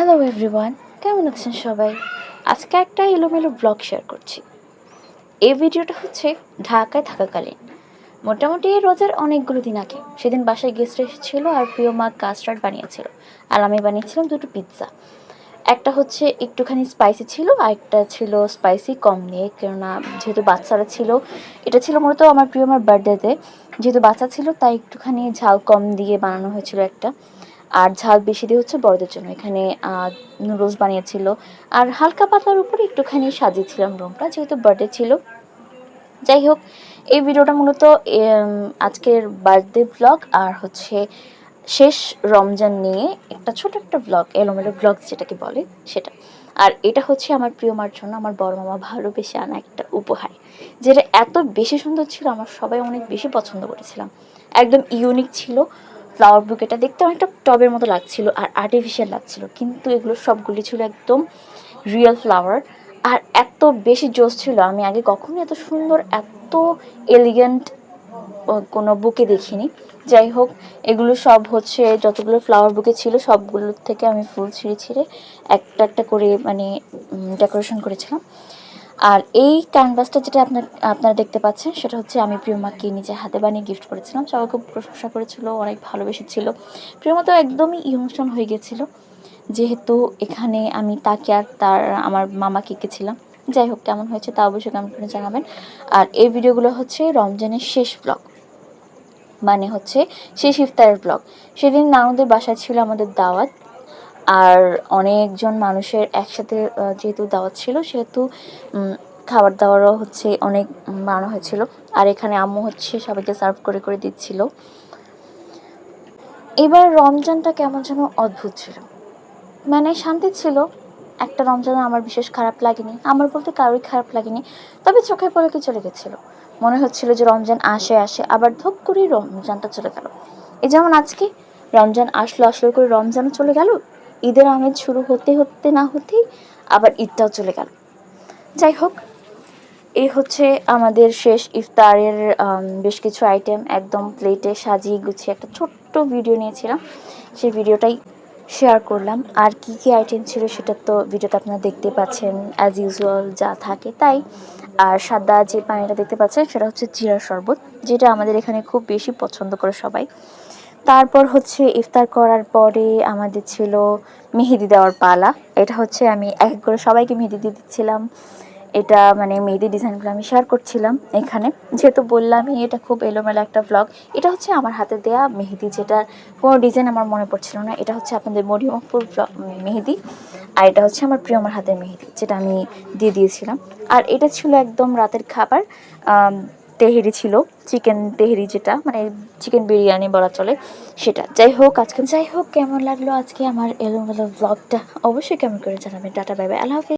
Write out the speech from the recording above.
Hello everyone কেমন আছেন সবাই? আজকে একটা এলোমেলো ব্লগ শেয়ার করছি। এই ভিডিওটা হচ্ছে ঢাকায় থাকাকালীন। মোটামুটি রোজার অনেকগুলো দিন আগে। সেদিন বাসায় গেস্ট এসেছিল আর প্রিয় মা কাস্টার্ড বানিয়েছিল। আর আমি বানিয়েছিলাম দুটো পিৎজা একটা হচ্ছে একটুখানি স্পাইসি ছিল আর একটা ছিল স্পাইসি কম নিয়ে, কেননা যেহেতু বাচ্চারা ছিল, এটা ছিল মূলত আমার প্রিয় আমার বার্থডেতে যেহেতু বাচ্চা ছিল, তাই একটুখানি ঝাল কম দিয়ে বানানো হয়েছিল একটা। আর ঝাল বেশি দিয়ে হচ্ছে বড়দের জন্য। এখানে নুডলস বানিয়েছিল। আর হালকা পাতলার উপরে একটুখানি সাজিয়েছিলাম রুমটা, যেহেতু বার্থডে ছিল। যাই হোক, এই ভিডিওটা মূলত আজকের বার্থডে ব্লগ আর হচ্ছে শেষ রমজান নিয়ে একটা ছোট একটা ব্লগ এলোমেলো ব্লগ যেটাকে বলে সেটা। আর এটা হচ্ছে আমার প্রিয় মার জন্য আমার বড় মামা ভালোবেসে আনা একটা উপহার, যেটা এত বেশি সুন্দর ছিল, আমার সবাই অনেক বেশি পছন্দ করেছিলাম। একদম ইউনিক ছিল ফ্লাওয়ার বুকেটা দেখতে অনেকটা টবের মতো লাগছিল আর আর্টিফিশিয়াল লাগছিল। কিন্তু এগুলো সবগুলি ছিল একদম রিয়েল ফ্লাওয়ার আর এত বেশি জোস ছিল, আমি আগে কখনো এত সুন্দর, এত এলিগেন্ট কোনো বুকে দেখিনি। যাই হোক, এগুলো সব হচ্ছে যতগুলো ফ্লাওয়ার বুকে ছিল, সবগুলোর থেকে আমি ফুল ছিঁড়ে ছিঁড়ে একটা একটা করে মানে ডেকোরেশন করেছিলাম। আর এই ক্যানভাসটা যেটা আপনার, আপনারা দেখতে পাচ্ছেন, সেটা হচ্ছে আমি প্রিয়মাকে নিজে হাতে বানিয়ে গিফট করেছিলাম। সবাই খুব প্রশংসা করেছিল, অনেক ভালোবেসেছিল প্রিয়মা তো একদমই ইমোশন হয়ে গেছিল। যেহেতু এখানে আমি তাকে আর তার, আমার মামাকে এঁকেছিলাম যাই হোক, কেমন হয়েছে তা অবশ্যই কমেন্ট করে জানাবেন। আর এই ভিডিওগুলো হচ্ছে রমজানের শেষ ব্লগ মানে হচ্ছে শেষ ইফতারের ব্লগ সেদিন নানুদের বাসায় ছিল আমাদের দাওয়াত। আর অনেকজন মানুষের একসাথে যেহেতু দাওয়াত ছিল, সেহেতু খাবার দাবারও হচ্ছে অনেক বানানো হয়েছিল। আর এখানে আম্মু হচ্ছে সবাইকে সার্ভ করে করে দিচ্ছিল। এবার রমজানটা কেমন যেন অদ্ভুত ছিল। মানে শান্তি ছিল। একটা রমজান আমার বিশেষ খারাপ লাগেনি। আমার বলতে কারোরই খারাপ লাগেনি। তবে চোখে পলকে চলে গেছিল। মনে হচ্ছিল যে রমজান আসে আসে। আবার ধপ করেই রমজানটা চলে গেল। এই যেমন আজকে রমজান আসলো আসলো করে রমজানও চলে গেল। ঈদের আমেজ শুরু হতে হতে না হতেই আবার ঈদটাও চলে গেল। যাই হোক এই হচ্ছে আমাদের শেষ ইফতারের বেশ কিছু আইটেম একদম প্লেটে সাজিয়ে গুছিয়ে একটা ছোট্ট ভিডিও নিয়েছিলাম। সেই ভিডিওটাই শেয়ার করলাম। আর কি কি আইটেম ছিল সেটা তো ভিডিওতে আপনারা দেখতে পাচ্ছেন অ্যাজ ইউজুয়াল যা থাকে তাই। আর সাদা যে পানিটা দেখতে পাচ্ছেন সেটা হচ্ছে জিরা শরবত, যেটা আমাদের এখানে খুব বেশি পছন্দ করে সবাই। তারপর হচ্ছে ইফতার করার পরে আমাদের ছিল মেহেদি দেওয়ার পালা। এটা হচ্ছে আমি এক এক করে সবাইকে মেহেদি দিয়ে দিচ্ছিলাম। এটা মানে মেহেদি ডিজাইনগুলো আমি শেয়ার করছিলাম এখানে। যেহেতু বললামই, এটা খুব এলোমেলো একটা ব্লগ এটা হচ্ছে আমার হাতে দেয়া মেহেদি, যেটা কোনো ডিজাইন আমার মনে পড়ছিল না। এটা হচ্ছে আপনাদের মরিমপুর মেহেদি। আর এটা হচ্ছে আমার প্রিয় আমার হাতের মেহেদি, যেটা আমি দিয়ে দিয়েছিলাম। আর এটা ছিল একদম রাতের খাবার তেহেরি ছিল, চিকেন তেহেরি যেটা মানে চিকেন বিরিয়ানি বলা চলে সেটা। যাই হোক, আজকে যাই হোক, কেমন লাগল আজকে আমার এলোমেলো ব্লগটা অবশ্যই কেমন করে জানাবেন। টাটা বাই আল্লাহ হাফিজ।